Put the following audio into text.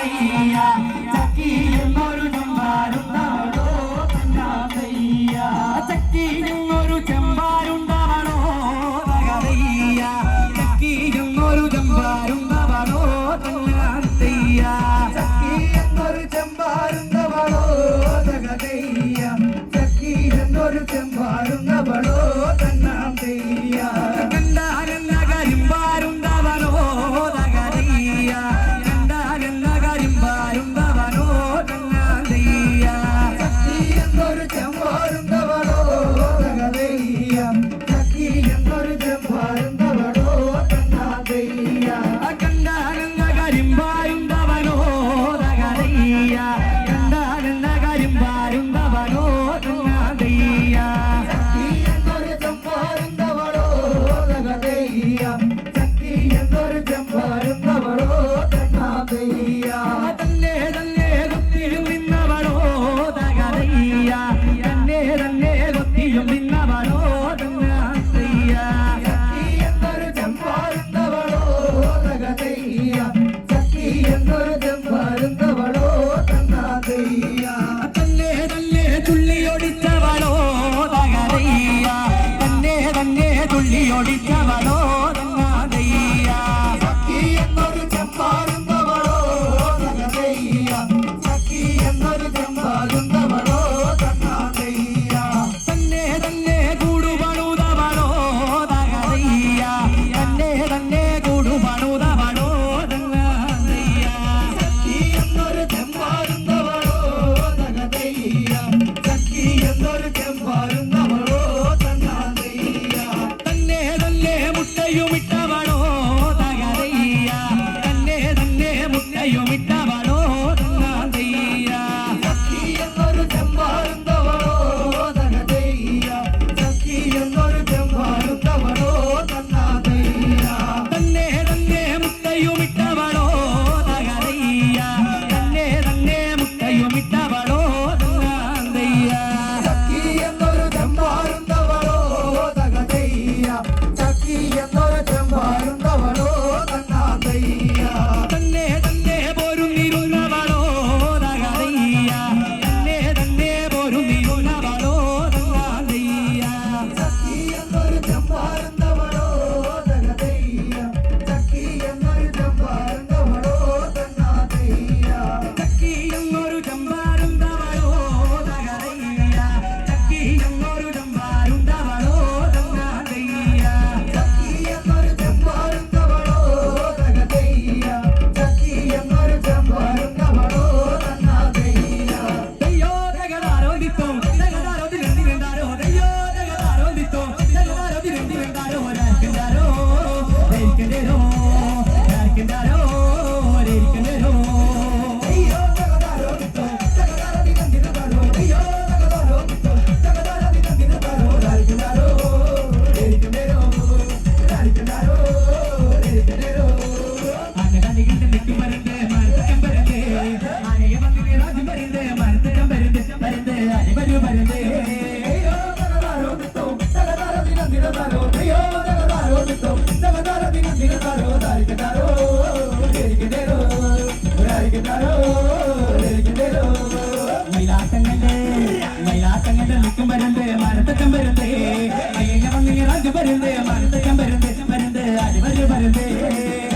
Yeah. alegria. தன்னே தன்னே துள்ளி ஒடித்தவளோ தகதையா தன்னே தன்னே துள்ளி ஒடித்தவளோ தங்காதையா? சக்கி என்னொரு செம்பாருந்தவளோ தகதையா சக்கி என்னொரு செம்பாருந்தவளோ தங்காதையா? தன்னே தன்னே கூடு பணுதவளோ தகதையா தன்னே தன்னே கூடு ഇരിക്കണ്ടോ ഇരിക്കണ്ടോ ഇരിക്കണ്ടോ മരത്തക്കം പരന്ത് മരത്തക്കം പരന്ത് പരന്ത് അരിമരു പരന്ത് നിൽക്കുന്നതോ നിൽക്കുന്നതോ മൈലാട്ടങ്ങന്റെ മൈലാട്ടങ്ങന്റെ നിൽക്കും വരുന്നത് മരത്തക്കം വരുന്നത് മൈലവങ്ങി റാജ് വരുന്നത് മരത്തക്കം വരുന്നത് വരുന്നത് അരിവര് വരുന്നത്